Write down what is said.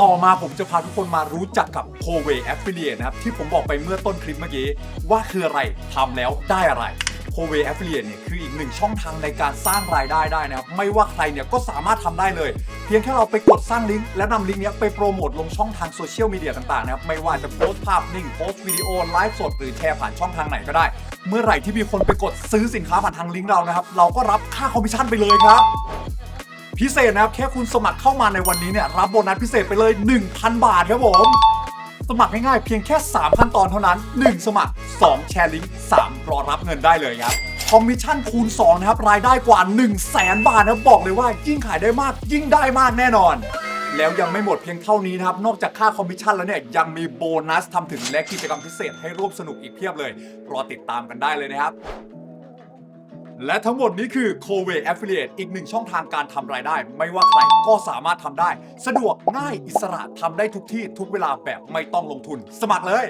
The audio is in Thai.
ต่อมาผมจะพาทุกคนมารู้จักกับ c o w a y Affiliate นะครับ ที่ผมบอกไปเมื่อต้นคลิปเมื่อกี้ ว่าคืออะไรทำแล้วได้อะไร c o w a y Affiliate เนี่ยคืออีกหนึ่งช่องทางในการสร้างรายได้ได้นะครับ ไม่ว่าใครเนี่ยก็สามารถทำได้เลย เพียงแค่เราไปกดสร้างลิงก์และนำลิงก์เนี้ยไปโปรโมทลงช่องทางโซเชียลมีเดียต่างๆนะครับไม่ว่าจะโพสต์ภาพนิ่งโพสต์วิดีโอไลฟ์สดหรือแชร์ผ่านช่องทางไหนก็ได้ เมื่อไหร่ที่มีคนไปกดซื้อสินค้าผ่านทางลิงก์เรานะครับเราก็รับค่าคอมมิชชั่นไปเลยครับ พิเศษนะครับแค่คุณสมัครเข้ามาในวันนี้เนี่ยรับโบนัสพิเศษไปเลย 1,000 บาทครับผมสมัครง่ายๆเพียงแค่ 3 ขั้นตอนเท่านั้น 1 สมัคร 2 แชร์ลิงก์3รอรับเงินได้เลยครับคอมมิชชั่นคูณ 2 นะครับ รายได้กว่า 1 0 0 0 0แสนบาทนะบอกเลยว่ายิ่งขายได้มาก ยิ่งได้มากแน่นอน แล้วยังไม่หมดเพียงเท่านี้นะครับ นอกจากค่าคอมมิชชั่นแล้วเนี่ย ยังมีโบนัสทำถึงและกิจกรรมพิเศษให้ร่วมสนุกอีกเพียบเลย รอติดตามกันได้เลยนะครับ และทั้งหมดนี้คือ c o w a y Affiliate อีกหนึ่งช่องทางการทำรายได้ ไม่ว่าใครก็สามารถทำได้ สะดวกง่ายอิสระทำได้ทุกที่ทุกเวลาแบบไม่ต้องลงทุน สมัครเลย